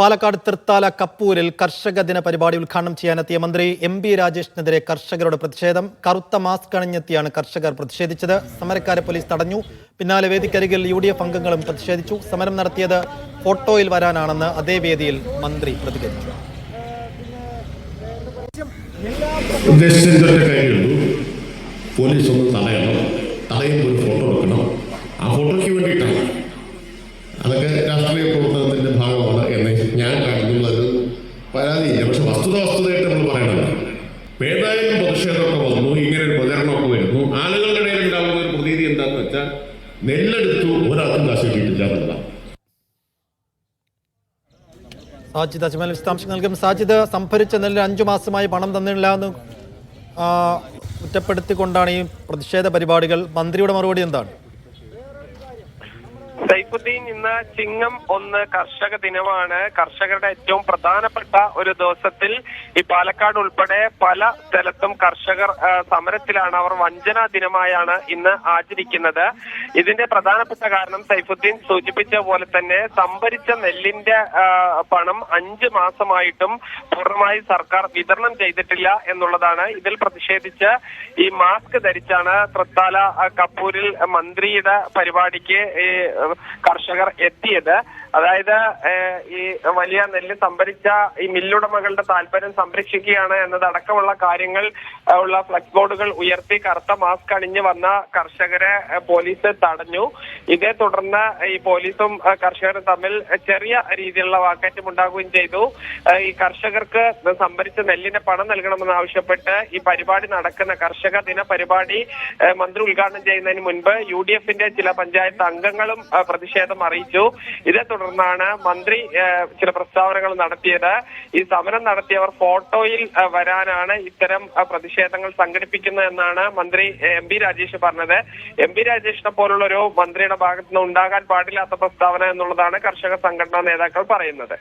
പാലക്കാട് തൃത്താല കപ്പൂരിൽ കർഷക ദിന പരിപാടി ഉദ്ഘാടനം ചെയ്യാനെത്തിയ മന്ത്രി എം ബി രാജേഷിനെതിരെ കർഷകരുടെ പ്രതിഷേധം കറുത്ത മാസ്ക് അണിഞ്ഞെത്തിയാണ് കർഷകർ പ്രതിഷേധിച്ചത്. സമരക്കാരെ പോലീസ് തടഞ്ഞു. പിന്നാലെ വേദിക്കരികിൽ യു ഡി എഫ് അംഗങ്ങളും പ്രതിഷേധിച്ചു. സമരം നടത്തിയത് ഫോട്ടോയിൽ വരാനാണെന്ന് അതേ വേദിയിൽ മന്ത്രി പ്രതികരിച്ചു. പോലീസ് ഒരു ഫോട്ടോ എടുക്കണം. ആ ഫോട്ടോയ്ക്ക് വേണ്ടിയിട്ടാണ് പരാതിയില്ല പക്ഷെ വസ്തുത വസ്തുതയായിട്ട് നമ്മൾ പറയണമല്ലോ. ഏതായാലും പ്രതിഷേധമൊക്കെ വന്നു ഇങ്ങനെ ഒരു പ്രചരണമൊക്കെ വരുന്നു. ആളുകളുടെ ഇടയിൽ ഉണ്ടാകുന്ന ഒരു പ്രതീതി എന്താണെന്ന് വെച്ചാൽ നെല്ലെടുത്തു ഒരാൾക്കും കാശ് കിട്ടിയിട്ടില്ല എന്നുള്ളതാണ്. സാജിദ് അജ്മൽ വിശദാംശം നൽകും. സാജിദ് സംഭരിച്ച നെല്ല് അഞ്ചു മാസമായി പണം തന്നില്ല എന്ന് കുറ്റപ്പെടുത്തിക്കൊണ്ടാണ് ഈ പ്രതിഷേധ പരിപാടികൾ. മന്ത്രിയുടെ മറുപടി എന്താണ്? സൈഫുദ്ദീൻ ഇന്ന് ചിങ്ങം ഒന്ന് കർഷക ദിനമാണ്. കർഷകരുടെ ഏറ്റവും പ്രധാനപ്പെട്ട ഒരു ദിവസത്തിൽ ഈ പാലക്കാട് ഉൾപ്പെടെ പല സ്ഥലത്തും കർഷകർ സമരത്തിലാണ്. അവർ വഞ്ചനാ ദിനമായാണ് ഇന്ന് ആചരിക്കുന്നത്. ഇതിന്റെ പ്രധാനപ്പെട്ട കാരണം സൈഫുദ്ദീൻ സൂചിപ്പിച്ച പോലെ തന്നെ സംഭരിച്ച നെല്ലിന്റെ പണം അഞ്ച് മാസമായിട്ടും പൂർണമായി സർക്കാർ വിതരണം ചെയ്തിട്ടില്ല എന്നുള്ളതാണ് ഇതിൽ പ്രതിഷേധിച്ച് ഈ മാസ്ക് ധരിച്ചാണ് തൃത്താല കപ്പൂരിൽ മന്ത്രിയുടെ പരിപാടിക്ക് കർഷകർ എത്തിയത്. അതായത് ഈ വലിയ നെല്ല് സംഭരിച്ച ഈ മില്ലുടമകളുടെ താല്പര്യം സംരക്ഷിക്കുകയാണ് എന്നതടക്കമുള്ള കാര്യങ്ങൾ ഉള്ള ഫ്ലക്സ് ബോർഡുകൾ ഉയർത്തി കറുത്ത മാസ്ക് അണിഞ്ഞു വന്ന കർഷകരെ പോലീസ് തടഞ്ഞു. ഇതേ തുടർന്ന് ഈ പോലീസും കർഷകരും തമ്മിൽ ചെറിയ രീതിയിലുള്ള വാക്കേറ്റം ഉണ്ടാകുകയും ചെയ്തു. ഈ കർഷകർക്ക് സംഭരിച്ച നെല്ലിന്റെ പണം നൽകണമെന്ന് ആവശ്യപ്പെട്ട് ഈ പരിപാടി നടക്കുന്ന കർഷക ദിന പരിപാടി മന്ത്രി ഉദ്ഘാടനം ചെയ്യുന്നതിന് മുൻപ് യു ഡി എഫിന്റെ ചില പഞ്ചായത്ത് അംഗങ്ങളും പ്രതിഷേധം അറിയിച്ചു. ഇതേ തുടർന്നാണ് മന്ത്രി ചില പ്രസ്താവനകൾ നടത്തിയത്. ഈ സമരം നടത്തിയവർ ഫോട്ടോയിൽ വരാനാണ് ഇത്തരം പ്രതിഷേധങ്ങൾ സംഘടിപ്പിക്കുന്നതെന്നാണ് മന്ത്രി എം. പി. രാജേഷ് പറഞ്ഞത്. എം. പി. രാജേഷിനെ പോലുള്ള ഒരു മന്ത്രിയുടെ ഭാഗത്ത് നിന്ന് ഉണ്ടാകാൻ പാടില്ലാത്ത പ്രസ്താവന എന്നുള്ളതാണ് കർഷക സംഘടനാ നേതാക്കൾ പറയുന്നത്.